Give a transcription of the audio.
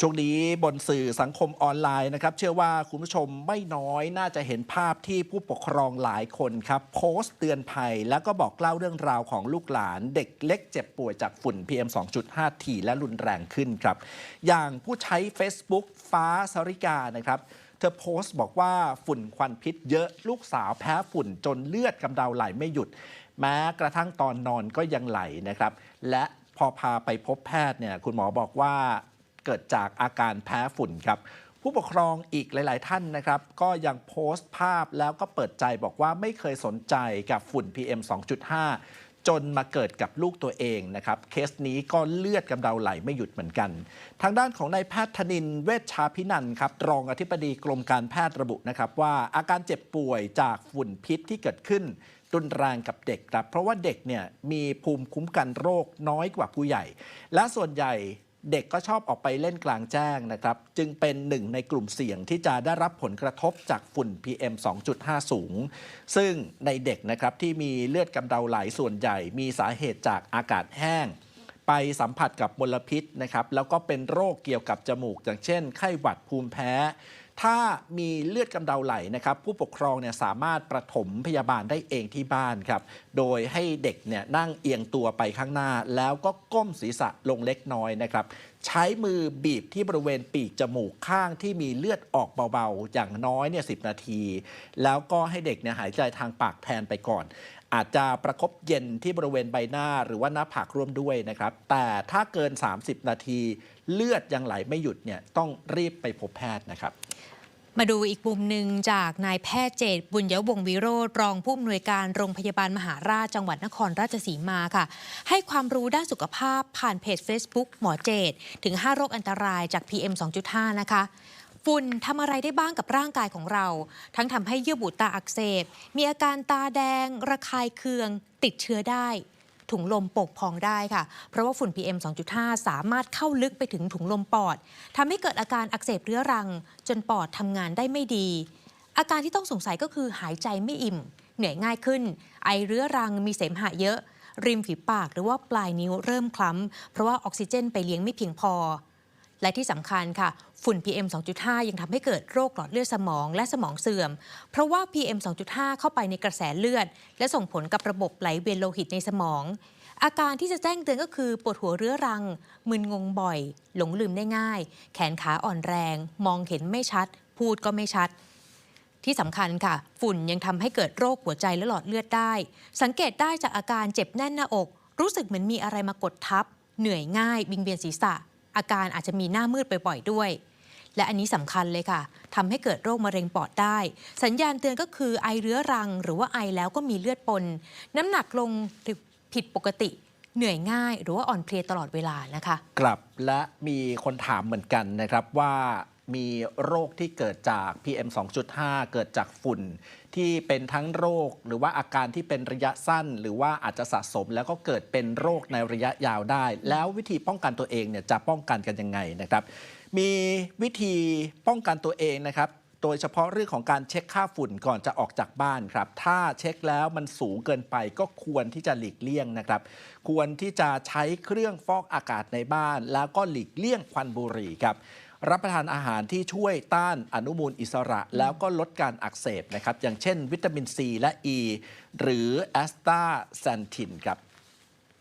ช่วงนี้บนสื่อสังคมออนไลน์นะครับ เชื่อว่าคุณผู้ชมไม่น้อยน่าจะเห็นภาพที่ผู้ปกครองหลายคนครับ โพสต์เตือนภัย แล้วก็บอกเล่าเรื่องราวของลูกหลาน เด็กเล็กเจ็บป่วยจากฝุ่น PM 2.5 ถี่และรุนแรงขึ้นครับ อย่างผู้ใช้ Facebook ฟ้าสริกานะครับเธอโพสต์บอกว่าฝุ่นควันพิษเยอะลูกสาวแพ้ฝุ่นจนเลือดกำเดาไหลไม่หยุด แม้กระทั่งตอนนอนก็ยังไหลนะครับและพอพาไปพบแพทย์เนี่ยคุณหมอบอกว่า เกิดจากอาการแพ้ฝุ่นครับผู้ปกครองอีกหลาย ๆ ท่านนะครับ ก็ยังโพสต์ภาพแล้วก็เปิดใจบอกว่าไม่เคยสนใจกับฝุ่น PM 2.5 จนมาเกิดกับลูกตัวเองนะครับ เคสนี้ก็เลือดกำเดาไหลไม่หยุดเหมือนกัน ทางด้านของนายแพทย์ธนินเวชชาพินันครับ รองอธิบดีกรมการแพทย์ระบุนะครับ ว่าอาการเจ็บป่วยจากฝุ่นพิษที่เกิดขึ้นรุนแรงกับเด็กครับ เพราะว่าเด็กเนี่ยมีภูมิคุ้มกันโรคน้อยกว่าผู้ใหญ่ และส่วนใหญ่ เด็กก็ชอบออกไปเล่นกลางแจ้งนะครับ จึงเป็นหนึ่งในกลุ่มเสี่ยงที่จะได้รับผลกระทบจากฝุ่น PM 2.5 สูง ซึ่งในเด็กนะครับที่มีเลือดกำเดาไหลส่วนใหญ่ มีสาเหตุจากอากาศแห้ง ไปสัมผัสกับมลพิษนะครับแล้วก็เป็นโรคเกี่ยวกับจมูก อย่างเช่น ไข้หวัดภูมิแพ้ ถ้ามีเลือดกำเดาไหลนะครับผู้ปกครองเนี่ยสามารถประถมพยาบาลได้เองที่บ้านครับ โดยให้เด็กเนี่ยนั่งเอียงตัวไปข้างหน้า แล้วก็ก้มศีรษะลงเล็กน้อยนะครับใช้มือบีบที่บริเวณปีกจมูกข้างที่มีเลือดออกเบาๆ อย่างน้อยเนี่ยสินาที แล้วก็ให้เด็กเนี่ยหายใจทางปากแทนไปก่อน อาจจะประคบเย็นที่บริเวณใบหน้าหรือว่าหน้าผากร่วมด้วยนะครับ แต่ถ้าเกิน 30 นาทีเลือดยังไหลไม่หยุดเนี่ยต้องรีบไปพบแพทย์นะครับมาดูอีกมุมหนึ่งจากนายแพทย์เจตบุญยวงวิโรธรองผู้อำนวยการโรงพยาบาลมหาราชจังหวัดนครราชสีมาค่ะ ให้ความรู้ด้านสุขภาพผ่านเพจ Facebook หมอเจตถึง 5 โรคอันตรายจาก PM 2.5 นะคะ ฝุ่นทำอะไรได้บ้างกับร่างกายของเรา ทั้งทำให้เยื่อบุตาอักเสบ มีอาการตาแดง ระคายเคือง ติดเชื้อได้ ถุงลมโปกพองได้ค่ะ เพราะว่าฝุ่น PM 2.5 สามารถเข้าลึกไปถึงถุงลมปอดทำให้เกิดอาการอักเสบเรื้อรัง จนปอดทำงานได้ไม่ดี อาการที่ต้องสงสัยก็คือหายใจไม่อิ่ม เหนื่อยง่ายขึ้น ไอเรื้อรังมีเสมหะเยอะ ริมฝีปากหรือว่าปลายนิ้วเริ่มคล้ำเพราะว่าออกซิเจนไปเลี้ยงไม่เพียงพอ และที่สำคัญค่ะ ฝุ่น PM 2.5 ยังทำให้เกิดโรคหลอดเลือดสมองและสมองเสื่อม เพราะว่า PM 2.5 เข้าไปในกระแสเลือด และส่งผลกับระบบไหลเวียนโลหิตในสมอง อาการที่จะแจ้งเตือนก็คือปวดหัวเรื้อรัง มึนงงบ่อย หลงลืมได้ง่าย แขนขาอ่อนแรง มองเห็นไม่ชัด พูดก็ไม่ชัดที่สำคัญค่ะ ฝุ่นยังทำให้เกิดโรคหัวใจและหลอดเลือดได้ สังเกตได้จากอาการเจ็บแน่นหน้าอก รู้สึกเหมือนมีอะไรมากดทับ เหนื่อยง่าย วิงเวียนศีรษะ อาการอาจจะมีหน้ามืดบ่อยๆด้วย และอันนี้สำคัญเลยค่ะทำให้เกิดโรคมะเร็งปอดได้ สัญญาณเตือนก็คือไอเรื้อรัง หรือว่าไอแล้วก็มีเลือดปน น้ำหนักลงผิดปกติเหนื่อยง่าย หรือว่าอ่อนเพลียตลอดเวลานะคะ กลับและมีคนถามเหมือนกันนะครับว่า มีโรคที่เกิดจาก PM 2.5 เกิดจากฝุ่น ที่เป็นทั้งโรคหรือว่าอาการที่เป็นระยะสั้น หรือว่าอาจจะสะสมแล้วก็เกิดเป็นโรคในระยะยาวได้ แล้ววิธีป้องกันตัวเองเนี่ยจะป้องกันกันยังไงนะครับ มีวิธีป้องกันตัวเองนะครับโดยเฉพาะเรื่องของการเช็คค่าฝุ่นก่อนจะออกจากบ้านครับ ถ้าเช็คแล้วมันสูงเกินไปก็ควรที่จะหลีกเลี่ยงนะครับ ควรที่จะใช้เครื่องฟอกอากาศในบ้าน แล้วก็หลีกเลี่ยงควันบุหรี่ครับ รับประทานอาหารที่ช่วยต้านอนุมูลอิสระ แล้วก็ลดการอักเสบนะครับ อย่างเช่น วิตามินซีและอ e, ีหรือแอสตาแซนทินครับ